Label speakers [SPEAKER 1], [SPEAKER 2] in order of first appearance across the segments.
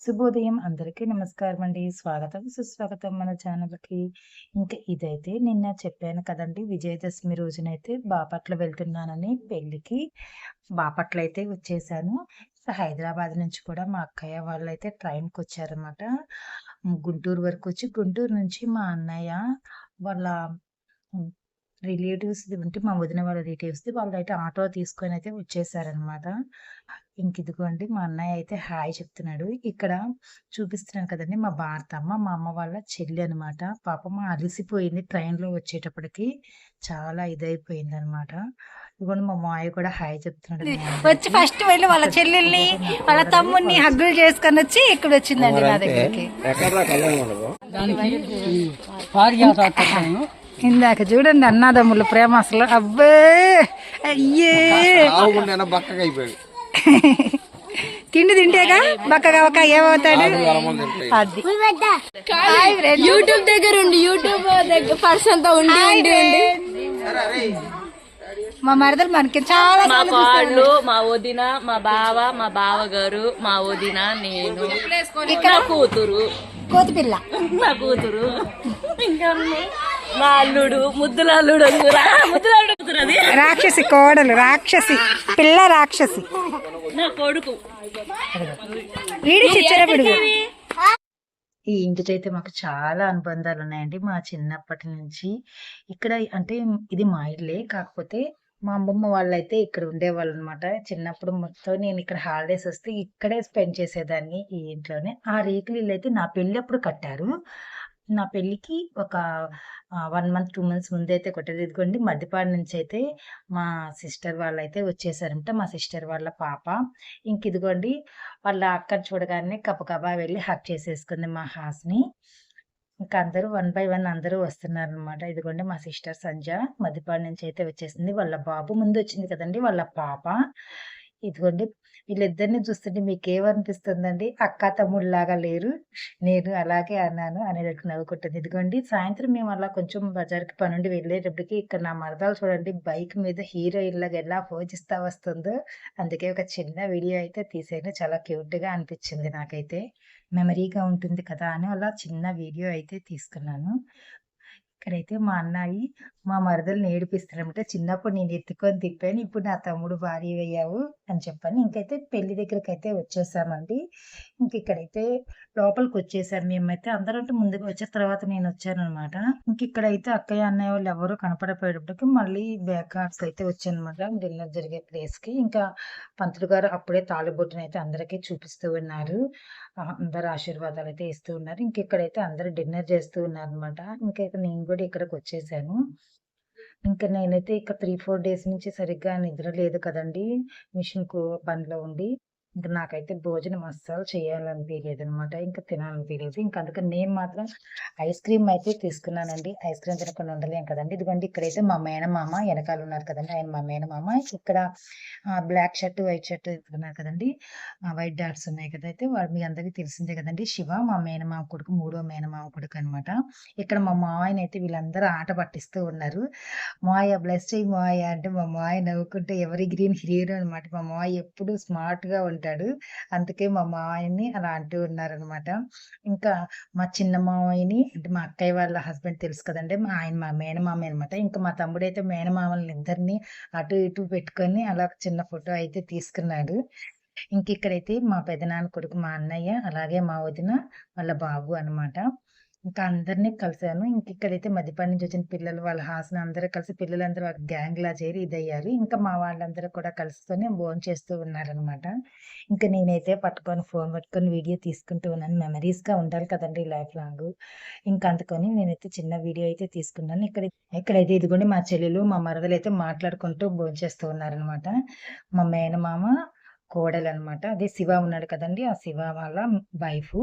[SPEAKER 1] శుభోదయం అందరికీ నమస్కారం అండి. స్వాగతం సుస్వాగతం మన ఛానల్కి. ఇంకా ఇదైతే నిన్న చెప్పాను కదండి విజయదశమి రోజునైతే బాపట్ల వెళ్తున్నానని పెళ్ళికి. బాపట్ల అయితే వచ్చేసాను హైదరాబాద్ నుంచి కూడా మా అక్కయ్య వాళ్ళు అయితే ట్రైన్కి వచ్చారనమాట గుంటూరు వరకు వచ్చి గుంటూరు నుంచి మా అన్నయ్య వాళ్ళ రిలేటివ్స్ అంటే మా వదిన వాళ్ళ రిలేటివ్స్ వాళ్ళు అయితే ఆటో తీసుకొని అయితే వచ్చేసారనమాట. ఇంక ఇదిగోండి మా అన్నయ్య అయితే హాయ్ చెప్తున్నాడు. ఇక్కడ చూపిస్తున్నాను కదండి మా భారతమ్మ మా అమ్మ వాళ్ళ చెల్లి అనమాట. పాపమ్మ అలసిపోయింది ట్రైన్లో వచ్చేటప్పటికి. చాలా ఇదైపోయింది అనమాట ఇదిగోండి మా మాయ కూడా హాయ్ చెప్తున్నాడు.
[SPEAKER 2] వచ్చి ఫస్ట్ వెళ్ళి వాళ్ళ చెల్లెల్ని వాళ్ళ తమ్ముడిని హగ్గులు చేసుకొని వచ్చి ఇక్కడ వచ్చిందండి నా దగ్గరికి. ఇందాక చూడండి అన్నదమ్ముల ప్రేమ అసలు. అబ్బే! అయ్యే! తిండి తింటేగా? బక్కగా ఒక ఏమవుతాడు? అది.
[SPEAKER 3] యూట్యూబ్ దగ్గర ఉండి యూట్యూబ్ దగ్గర పర్సన్తో ఉండి ఉండి ఉండి.
[SPEAKER 2] మా మరదలు మనకి చాలా
[SPEAKER 4] మా కాళ్ళు మా వదిన మా బావ మా బావ గారు మా వదిన నేను. ఇక్కడ కూతురు.
[SPEAKER 2] కోతిపిల్ల
[SPEAKER 4] నా కూతురు. ఇంకా మా అల్లుడు ముద్దుల అల్లుడు ముద్దుల
[SPEAKER 2] రాక్షసి కోడలు రాక్షసి పిల్ల రాక్షసి.
[SPEAKER 4] నా కొడుకు.
[SPEAKER 2] వీడి చిచ్చర పిడుగు
[SPEAKER 1] ఈ ఇంటితో అయితే మాకు చాలా అనుబంధాలు ఉన్నాయండి. మా చిన్నప్పటి నుంచి ఇక్కడ అంటే ఇది మా ఇల్లే కాకపోతే మా అమ్మమ్మ వాళ్ళైతే ఇక్కడ ఉండేవాళ్ళు అనమాట చిన్నప్పుడు మొత్తం నేను ఇక్కడ హాలిడేస్ వస్తే ఇక్కడే స్పెండ్ చేసేదాన్ని ఈ ఇంట్లోనే. ఆ రేకులు ఇల్లు అయితే నా పెళ్ళి అప్పుడు కట్టారు. నా పెళ్ళికి ఒక వన్ మంత్ టూ మంత్స్ ముందే అయితే కొట్టేది ఇదిగోండి మధ్యపాడు నుంచి అయితే మా సిస్టర్ వాళ్ళు అయితే వచ్చేసారంట. మా సిస్టర్ వాళ్ళ పాప. ఇంక ఇదిగోండి వాళ్ళ అక్కడ చూడగానే కపకబా వెళ్ళి హక్ చేసేసుకుంది మా హాస్ని. ఇంకా అందరూ వన్ బై వన్ అందరూ వస్తున్నారు అనమాట ఇదిగోండి మా సిస్టర్ సంజ మధ్యపాడు నుంచి అయితే వచ్చేసింది. వాళ్ళ బాబు ముందు వచ్చింది కదండి వాళ్ళ పాప. ఇదిగోండి వీళ్ళిద్దరిని చూస్తుంటే మీకు ఏమనిపిస్తుందండి అక్క తమ్ముళ్ళలాగా లేరు నేను అలాగే అన్నాను అనేటట్టు నవ్వుకుంటుంది. ఇదిగోండి సాయంత్రం మేము అలా కొంచెం బజార్కి పనుండి వెళ్ళేటప్పటికి ఇక్కడ నా మరదాలు చూడండి బైక్ మీద హీరోయిన్ లాగా ఎలా పోజిస్తా వస్తుందో అందుకే ఒక చిన్న వీడియో అయితే తీసాను చాలా క్యూట్గా అనిపించింది నాకైతే. మెమరీగా ఉంటుంది కదా అని అలా చిన్న వీడియో అయితే తీసుకున్నాను. ఇక్కడైతే మా అన్నయ్య మా మరదలు నేర్పిస్తారనమాట చిన్నప్పుడు నేను ఎత్తుకొని తిప్పాను ఇప్పుడు నా తమ్ముడు భారీ అయ్యావు అని చెప్పాను ఇంకైతే పెళ్ళి దగ్గరికి అయితే వచ్చేసామండి. ఇంక ఇక్కడైతే లోపలికి వచ్చేసాము మేమైతే. అందరూ ముందుగా ముందుకు తర్వాత నేను వచ్చాను అనమాట ఇంక ఇక్కడైతే అక్కయ్య అన్నయ్య వాళ్ళు ఎవరు కనపడపోయేటప్పటికి మళ్ళీ బ్యాక్ కార్డ్స్ అయితే వచ్చాను అనమాట డిన్నర్ జరిగే ప్లేస్కి. ఇంకా పంతులు గారు అప్పుడే తాళిబొట్టును అయితే అందరికీ చూపిస్తూ ఉన్నారు. అందరు ఆశీర్వాదాలు అయితే ఇస్తూ ఉన్నారు. ఇంక ఇక్కడైతే అందరు డిన్నర్ చేస్తూ ఉన్నారు అనమాట ఇంకైతే నేను కూడా ఇక్కడికి వచ్చేసాను. ఇంకా నేనైతే ఇక త్రీ ఫోర్ డేస్ నుంచి సరిగ్గా నిద్ర లేదు కదండి మిషన్కు పనిలో ఉండి. ఇంకా నాకైతే భోజనం అస్సలు చేయాలనిపించలేదు అనమాట ఇంకా తినాలనిపించలేదు ఇంకా అందుకని నేను మాత్రం ఐస్ క్రీమ్ అయితే తీసుకున్నానండి. ఐస్ క్రీమ్ తినకుండా ఉండలేం కదండి. ఇదిగోండి ఇక్కడైతే మా మేనమామ వెనకాల ఉన్నారు కదండి. ఆయన మా మేనమామ ఇక్కడ బ్లాక్ షర్ట్ వైట్ షర్ట్ ఉన్నారు కదండి. వైట్ డాట్స్ ఉన్నాయి కదా అయితే వాడు మీ అందరికీ తెలిసిందే కదండి. శివ మా మేనమామ కొడుకు మూడో మేనమామ కొడుకు అనమాట ఇక్కడ మా మావయ్యని అయితే వీళ్ళందరూ ఆట పట్టిస్తూ ఉన్నారు. మాయ బ్లెస్ చేయి మాయ అంటే మా మాయ నవ్వుకుంటే ఎవరి గ్రీన్ హీరో అనమాట మా మాయ ఎప్పుడు స్మార్ట్గా ఉంటాడు. అందుకే మా మావయ్యని అలా అంటూ ఉన్నారనమాట. ఇంకా మా చిన్న మావయ్యని అంటే మా అక్కయ్య వాళ్ళ హస్బెండ్ తెలుసు కదండి మా ఆయన మా మేనమామ అనమాట. ఇంకా మా తమ్ముడైతే మేనమామల్ని ఇద్దరిని అటు ఇటు పెట్టుకొని అలా ఒక చిన్న ఫోటో అయితే తీసుకున్నాడు. ఇంక ఇక్కడైతే మా పెదనాన్న కొడుకు మా అన్నయ్య అలాగే మా వదిన వాళ్ళ బాబు అనమాట. ఇంకా అందరినీ కలిశాను ఇంక ఇక్కడైతే మధ్యపాటి నుంచి వచ్చిన పిల్లలు వాళ్ళ హాసన అందరూ కలిసి పిల్లలందరూ ఒక గ్యాంగ్ లా చేరి ఇదయ్యారు. ఇంకా మా వాళ్ళందరూ కూడా కలుసుకొని భోజనం చేస్తూ ఉన్నారనమాట ఇంకా నేనైతే పట్టుకొని ఫోన్ పట్టుకొని వీడియో తీసుకుంటూ ఉన్నాను. మెమరీస్గా ఉండాలి కదండి లైఫ్ లాంగ్ ఇంకా అందుకొని నేనైతే చిన్న వీడియో అయితే తీసుకున్నాను. ఇక్కడ ఇక్కడైతే ఇదిగోండి మా చెల్లెలు మా మరదలు అయితే మాట్లాడుకుంటూ భోజనం చేస్తూ ఉన్నారనమాట మా మేనమామ కోడలు అనమాట అదే శివ ఉన్నాడు కదండి. ఆ శివ వాళ్ళ వైఫ్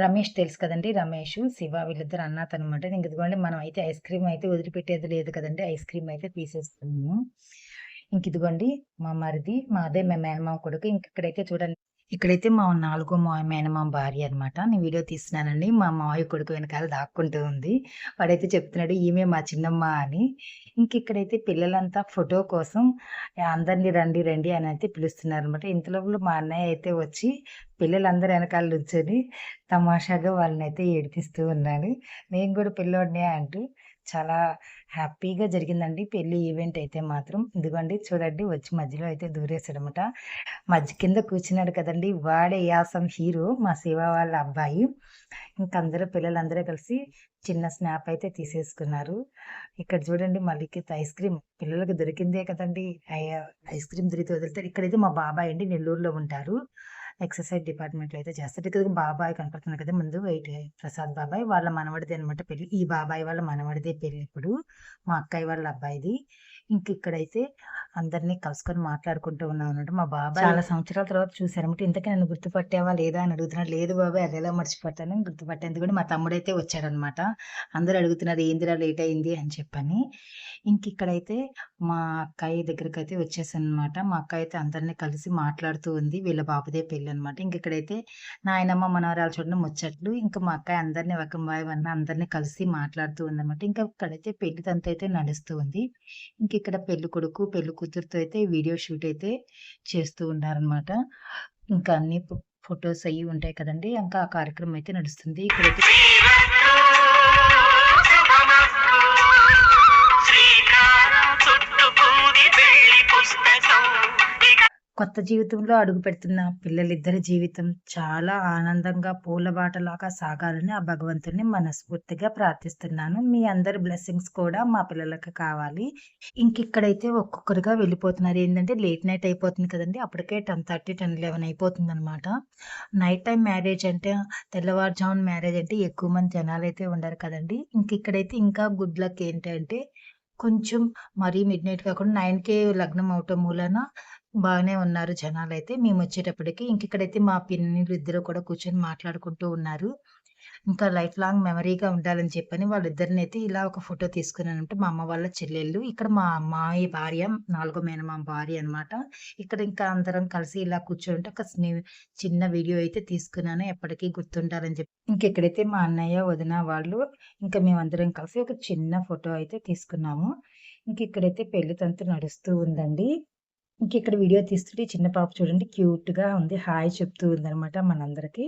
[SPEAKER 1] రమేష్ తెలుసు కదండి. రమేష్ శివ వీళ్ళిద్దరు అన్నాత అనమాట ఇంక మనం అయితే ఐస్ క్రీమ్ అయితే వదిలిపెట్టేది లేదు కదండి. ఐస్ క్రీమ్ అయితే తీసేస్తున్నాము. ఇంక ఇదిగోండి మా మరిది మా అదే మా మేనమామ కొడుకు. ఇంక ఇక్కడైతే చూడండి ఇక్కడైతే మా నాలుగో మా మేనమామ భార్య అనమాట నేను వీడియో తీస్తున్నానండి. మా మావయ్య కొడుకు వెనకాల దాక్కుంటూ ఉంది. వాడైతే చెప్తున్నాడు ఈమె మా చిన్నమ్మ అని. ఇంక ఇక్కడైతే పిల్లలంతా ఫోటో కోసం అందరినీ రండి రండి అని అయితే పిలుస్తున్నారు అనమాట ఇంతలోపల మా అన్నయ్య అయితే వచ్చి పిల్లలందరూ వెనకాల నుంచొని తమాషాగా వాళ్ళని అయితే ఏడిపిస్తూ ఉన్నాడు. నేను కూడా పిల్లోడినే అంటూ చాలా హ్యాపీగా జరిగిందండి. పెళ్ళి ఈవెంట్ అయితే మాత్రం. ఇదిగోండి చూడండి వచ్చి మధ్యలో అయితే దూరేసాడనమాట మధ్య కింద కూర్చున్నాడు కదండి. వాడే యాసం హీరో మా శివ వాళ్ళ అబ్బాయి. ఇంక అందరూ పిల్లలందరూ కలిసి చిన్న స్నాప్ అయితే తీసేసుకున్నారు. ఇక్కడ చూడండి మళ్ళీకి ఐస్ క్రీమ్. పిల్లలకు దొరికిందే కదండి. ఐస్ క్రీమ్ దొరికి వదులుతారు ఇక్కడైతే మా బాబాయ్ అండి నెల్లూరులో ఉంటారు. ఎక్సర్సైజ్ డిపార్ట్మెంట్లో అయితే చేస్తారు ఇక్కడ బాబాయ్ కనపడుతున్నారు కదా ముందు వెయిట్ ప్రసాద్ బాబాయ్ వాళ్ళ మనవడిది అనమాట పెళ్ళి. ఈ బాబాయ్ వాళ్ళ మనవడిదే పెళ్ళి ఇప్పుడు. మా అక్కయ్య వాళ్ళ అబ్బాయిది. ఇంక ఇక్కడైతే అందరినీ కలుసుకొని మాట్లాడుకుంటూ ఉన్నాం అనమాట మా బాబాయ్ చాలా సంవత్సరాల తర్వాత చూసారనమాట ఇంతకీ నన్ను గుర్తుపట్టావా లేదా అని అడుగుతున్నాడు లేదు బాబాయ్ అది ఎలా మర్చిపోతాను గుర్తుపట్టేందుకు కూడా మా తమ్ముడైతే వచ్చాడనమాట అందరూ అడుగుతున్నారు ఏందిరా లేట్ అయింది? అని చెప్పని. ఇంక ఇక్కడైతే మా అక్కయ్య దగ్గరికి అయితే వచ్చేసాను అనమాట మా అక్క అయితే అందరినీ కలిసి మాట్లాడుతూ ఉంది. వీళ్ళ బాబుదే పెళ్ళి అనమాట ఇంక ఇక్కడైతే నాయనమ్మ మనవరాలు చూడడం ముచ్చట్లు. ఇంకా మా అక్కయ్య అందరినీ ఒక బాయ్ వన్న అందరినీ కలిసి మాట్లాడుతూ ఉంది అనమాట ఇంకా ఇక్కడైతే పెళ్ళి తంత అయితే నడుస్తూ ఉంది. ఇంక ఇక్కడ పెళ్ళి కొడుకు పెళ్ళి కూతురుతో అయితే వీడియో షూట్ అయితే చేస్తూ ఉన్నారనమాట ఇంకా అన్ని ఫొటోస్ అయ్యి ఉంటాయి కదండి. ఇంకా ఆ కార్యక్రమం అయితే నడుస్తుంది. ఇక్కడైతే కొత్త జీవితంలో అడుగు పెడుతున్న పిల్లలిద్దరి జీవితం చాలా ఆనందంగా పూలబాటలాగా సాగాలని ఆ భగవంతుని మనస్ఫూర్తిగా ప్రార్థిస్తున్నాను. మీ అందరి బ్లెస్సింగ్స్ కూడా మా పిల్లలకు కావాలి. ఇంకిక్కడైతే ఒక్కొక్కరుగా వెళ్ళిపోతున్నారు. ఏంటంటే లేట్ నైట్ అయిపోతుంది కదండి. అప్పటికే టెన్ థర్టీ టెన్ లెవెన్ అయిపోతుంది అనమాట నైట్ టైం మ్యారేజ్ అంటే తెల్లవారుజామున మ్యారేజ్ అంటే ఎక్కువ మంది జనాలు అయితే ఉండరు కదండి. ఇంకిక్కడైతే ఇంకా గుడ్ లక్ ఏంటంటే కొంచెం మరీ మిడ్ నైట్ కాకుండా నైన్కే లగ్నం అవటం మూలన బాగానే ఉన్నారు జనాలు అయితే మేము వచ్చేటప్పటికి ఇంక ఇక్కడైతే మా పిన్నిలు ఇద్దరు కూడా కూర్చొని మాట్లాడుకుంటూ ఉన్నారు. ఇంకా లైఫ్ లాంగ్ మెమరీగా ఉండాలని చెప్పని వాళ్ళిద్దరిని అయితే ఇలా ఒక ఫోటో తీసుకున్నానంటే మా అమ్మ వాళ్ళ చెల్లెళ్ళు ఇక్కడ మా అమ్మాయి భార్య నాలుగో మేనమామ భార్య అనమాట ఇక్కడ ఇంకా అందరం కలిసి ఇలా కూర్చోంటే ఒక చిన్న వీడియో అయితే తీసుకున్నాను. ఎప్పటికీ గుర్తుండాలని చెప్పి. ఇంకెక్కడైతే మా అన్నయ్య వదిన వాళ్ళు ఇంకా మేమందరం కలిసి ఒక చిన్న ఫోటో అయితే తీసుకున్నాము. ఇంక ఇక్కడైతే పెళ్ళి తంతు నడుస్తూ ఉందండి. ఇంక ఇక్కడ వీడియో తీస్తుంటే చిన్న పాప చూడండి క్యూట్గా ఉంది. హాయ్ చెప్తూ ఉందన్నమాట మనందరికీ.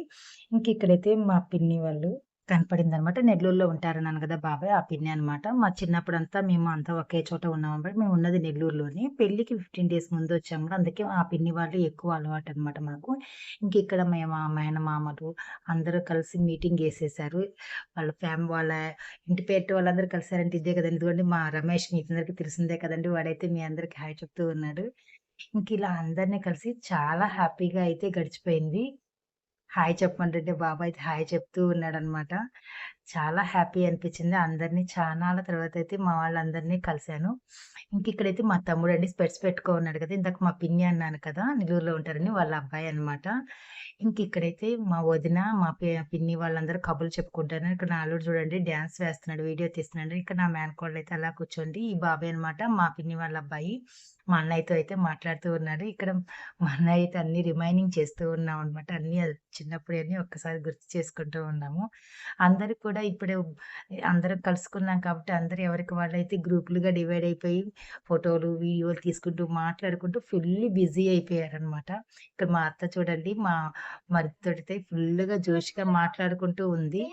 [SPEAKER 1] ఇంక ఇక్కడైతే మా పిన్ని వాళ్ళు కనపడింది అనమాట నెల్లూరులో ఉంటారన్నాను కదా బాబాయ్ ఆ పిన్ని అనమాట మా చిన్నప్పుడు అంతా మేము అంతా ఒకే చోట ఉన్నాం అనమాట మేము ఉన్నది నెల్లూరులోనే. పెళ్ళికి ఫిఫ్టీన్ డేస్ ముందు వచ్చాము అందుకే ఆ పిన్ని వాళ్ళు ఎక్కువ అలవాటు అనమాట మాకు. ఇంక ఇక్కడ మేము ఆ మామలు అందరూ కలిసి మీటింగ్ వేసేసారు. వాళ్ళ ఫ్యామిలీ వాళ్ళ ఇంటి పేరు వాళ్ళందరూ కలిసారంటే ఇదే కదండి. ఎందుకంటే మా రమేష్ మీ అందరికీ తెలిసిందే కదండి. వాడైతే మీ అందరికి హాయ్ చెప్తూ ఉన్నాడు. ఇంక ఇలా అందరినీ కలిసి చాలా హ్యాపీగా అయితే గడిచిపోయింది. హాయ్ చెప్పమంటుంటే బాబా అయితే హాయ్ చెప్తూ ఉన్నాడనమాట. చాలా హ్యాపీ అనిపించింది. అందరినీ చాలా తర్వాత అయితే మా వాళ్ళందరినీ కలిశాను. ఇంక ఇక్కడైతే మా తమ్ముడు అండి స్పెట్స్ పెట్టుకో ఉన్నాడు కదా ఇందాక మా పిన్ని అన్నాను కదా నెల్లూరులో ఉంటారని వాళ్ళ అబ్బాయి అనమాట ఇంక ఇక్కడైతే మా వదిన మా పిన్ని వాళ్ళందరూ కబుర్లు చెప్పుకుంటారు ఇక్కడ నా అల్లుడు చూడండి డ్యాన్స్ వేస్తున్నాడు వీడియో తీస్తున్నాడు. ఇక్కడ నా మేనకోళ్ళు అయితే అలా కూర్చోండి. ఈ బాబాయ్ అనమాట మా పిన్ని వాళ్ళ అబ్బాయి. మా అన్నయ్యతో అయితే మాట్లాడుతూ ఉన్నాడు ఇక్కడ మా అన్నయ్య అయితే అన్ని రిమైనింగ్ చేస్తూ ఉన్నాం అనమాట అన్ని చిన్నప్పుడు అన్ని ఒక్కసారి గుర్తు చేసుకుంటూ ఉన్నాము. అందరు కూడా ఇప్పుడు అందరం కలుసుకున్నాం కాబట్టి అందరూ ఎవరికి వాళ్ళు అయితే గ్రూపులుగా డివైడ్ అయిపోయి ఫోటోలు వీడియోలు తీసుకుంటూ మాట్లాడుకుంటూ ఫుల్ బిజీ అయిపోయారనమాట ఇక్కడ మా అత్త చూడండి మా మరితోటితే ఫుల్గా జోష్గా మాట్లాడుకుంటూ ఉంది.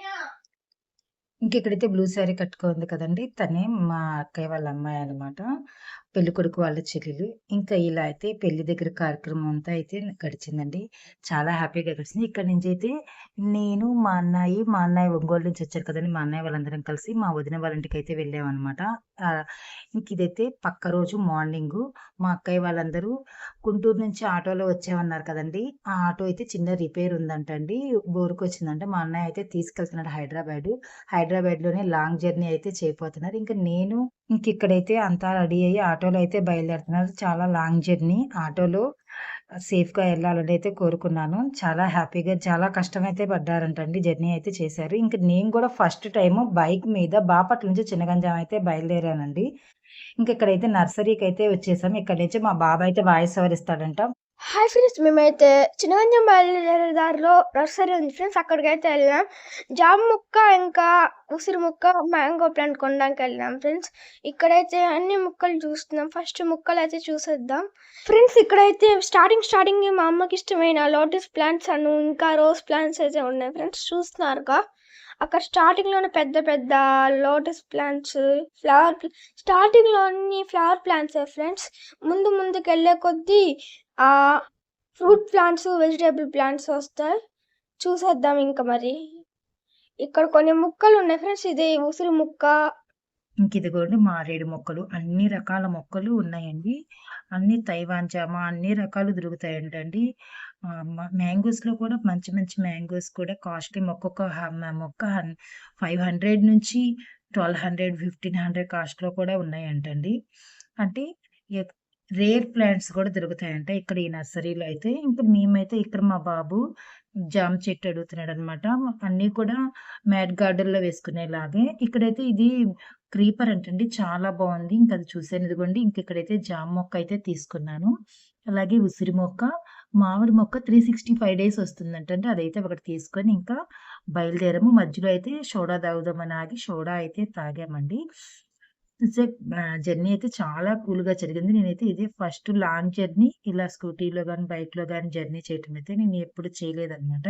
[SPEAKER 1] ఇంక ఇక్కడైతే బ్లూ శారీ కట్టుకుంది కదండి తనే మా అక్కయ్య వాళ్ళ అమ్మాయి అనమాట పెళ్ళి కొడుకు వాళ్ళ చెల్లెలు. ఇంకా ఇలా అయితే పెళ్ళి దగ్గర కార్యక్రమం అంతా అయితే గడిచిందండి. చాలా హ్యాపీగా గడిచింది. ఇక్కడ నుంచి అయితే నేను మా అన్నయ్య మా అన్నయ్య ఒంగోలు నుంచి వచ్చారు కదండి. మా అన్నయ్య వాళ్ళందరం కలిసి మా వదిన వాళ్ళ ఇంటికి అయితే వెళ్ళామన్నమాట. ఇంక ఇదైతే పక్క రోజు మార్నింగ్ మా అక్కయ్య వాళ్ళందరూ గుంటూరు నుంచి ఆటోలో వచ్చామన్నారు కదండి. ఆ ఆటో అయితే చిన్న రిపేర్ ఉందంటండి. బోరుకు వచ్చిందంట మా అన్నయ్య అయితే తీసుకెళ్తున్నాడు హైదరాబాద్. హైదరాబాద్లోనే లాంగ్ జర్నీ అయితే చేయబోతున్నారు. ఇంకా నేను ఇంక ఇక్కడైతే అంతా రెడీ అయ్యి ఆటోలో అయితే బయలుదేరుతున్నారు. చాలా లాంగ్ జర్నీ. ఆటోలో సేఫ్గా వెళ్ళాలని అయితే కోరుకున్నాను. చాలా హ్యాపీగా చాలా కష్టం అయితే పడ్డారంటండి జర్నీ అయితే చేశారు. ఇంకా నేను కూడా ఫస్ట్ టైం బైక్ మీద బాపట్ల నుంచి చిన్నగంజాం అయితే బయలుదేరానండి. ఇంక ఇక్కడైతే నర్సరీకి అయితే వచ్చేసాం. ఇక్కడ నుంచి మా బాబాయ్ అయితే వాయిస్ ఓవర్ ఇస్తాడంట.
[SPEAKER 5] హాయ్ ఫ్రెండ్స్ మేమైతే చిన్నగంజం బయలుదేరే దారిలో నర్సరీ ఉంది ఫ్రెండ్స్ అక్కడికైతే వెళ్ళినాం. జామ ముక్క ఇంకా ఉసిరి ముక్క మ్యాంగో ప్లాంట్ కొనడానికి వెళ్ళాం ఫ్రెండ్స్. ఇక్కడైతే అన్ని ముక్కలు చూస్తున్నాం. ఫస్ట్ ముక్కలు అయితే చూసేద్దాం. ఫ్రెండ్స్ ఇక్కడైతే స్టార్టింగ్ స్టార్టింగ్ మా అమ్మకి ఇష్టమైన లోటస్ ప్లాంట్స్ అను ఇంకా రోజ్ ప్లాంట్స్ అయితే ఉన్నాయి ఫ్రెండ్స్. చూస్తున్నారుగా? అక్కడ స్టార్టింగ్లోనే పెద్ద పెద్ద లోటస్ ప్లాంట్స్ ఫ్లవర్ స్టార్టింగ్లో అన్ని ఫ్లవర్ ప్లాంట్స్ ఫ్రెండ్స్. ముందు ముందుకు వెళ్ళే కొద్దీ ఫ్రూట్ ప్లాంట్స్ వెజిటేబుల్ ప్లాంట్స్ వస్తాయి చూసేద్దాం ఇంకా మరి. ఇక్కడ కొన్ని ముక్కలు ఉన్నాయి ఫ్రెండ్స్ ఇది ఉసిరి ముక్క.
[SPEAKER 1] ఇంక ఇదిగోండి మారేడు మొక్కలు. అన్ని రకాల మొక్కలు ఉన్నాయండి. అన్ని తైవాన్ జామ అన్ని రకాలు దొరుకుతాయంటండి. ఆ, మ్యాంగోస్లో కూడా మంచి మంచి మ్యాంగోస్ కూడా కాస్ట్లీ ఒక్కొక్క ఒక మొక్క ఫైవ్ హండ్రెడ్ నుంచి ట్వెల్వ్ హండ్రెడ్ ఫిఫ్టీన్ హండ్రెడ్ కాస్ట్లో కూడా ఉన్నాయంటండి. అంటే రేర్ ప్లాంట్స్ కూడా దొరుకుతాయంట. ఇక్కడ ఈ నర్సరీలో అయితే ఇంకా మేమైతే ఇక్కడ మా బాబు జామ చెట్టు అడుగుతున్నాడు అనమాట అన్నీ కూడా మ్యాట్ గార్డెన్లో వేసుకునేలాగే. ఇక్కడైతే ఇది క్రీపర్ అంటండి. చాలా బాగుంది. ఇంకా అది చూసాను ఇదిగోండి ఇంక ఇక్కడైతే జామ మొక్క అయితే తీసుకున్నాను. అలాగే ఉసిరి మొక్క మామిడి మొక్క త్రీ సిక్స్టీ ఫైవ్ డేస్ వస్తుందంట అంటే అదైతే ఒకటి తీసుకొని ఇంకా బయలుదేరాము. మధ్యలో అయితే సోడా తాగుదామని ఆగి సోడా అయితే తాగామండి. జర్నీ అయితే చాలా కూల్గా జరిగింది. నేనైతే ఇదే ఫస్ట్ లాంగ్ జర్నీ ఇలా స్కూటీలో కానీ బైక్లో కానీ జర్నీ చేయటం అయితే నేను ఎప్పుడు చేయలేదన్నమాట.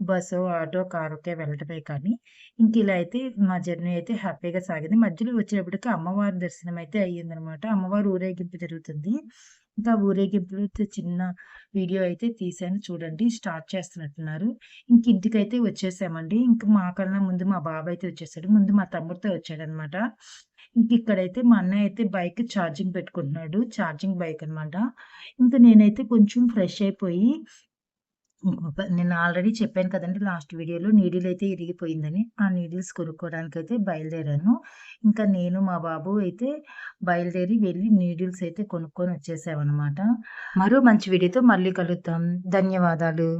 [SPEAKER 1] బస్సు ఆటో కారుకే వెళ్ళటమే కానీ ఇంక ఇలా అయితే మా జర్నీ అయితే హ్యాపీగా సాగింది. మధ్యలో వచ్చేటప్పటికి అమ్మవారి దర్శనం అయితే అయ్యిందనమాట అమ్మవారు ఊరేగింపు జరుగుతుంది. ఇంకా ఊరేగింపులో చిన్న వీడియో అయితే తీసాను చూడండి స్టార్ట్ చేస్తున్నట్టున్నారు. ఇంక ఇంటికైతే వచ్చేసామండి. ఇంక మాకన్నా ముందు మా బాబాయ్ అయితే వచ్చేసాడు. ముందు మా తమ్ముడితో వచ్చాడనమాట ఇంక ఇక్కడైతే మా అన్నయ్య అయితే బైక్ ఛార్జింగ్ పెట్టుకుంటున్నాడు. ఛార్జింగ్ బైక్ అనమాట ఇంకా నేనైతే కొంచెం ఫ్రెష్ అయిపోయి నేను ఆల్రెడీ చెప్పాను కదండి లాస్ట్ వీడియోలో నీడిల్ అయితే ఇరిగిపోయిందని. ఆ నీడిల్స్ కొనుక్కోవడానికి అయితే బయలుదేరాను. ఇంకా నేను మా బాబు అయితే బయలుదేరి వెళ్ళి నీడిల్స్ అయితే కొనుక్కొని వచ్చేసామన్నమాట. మరో మంచి వీడియోతో మళ్ళీ కలుద్దాం. ధన్యవాదాలు.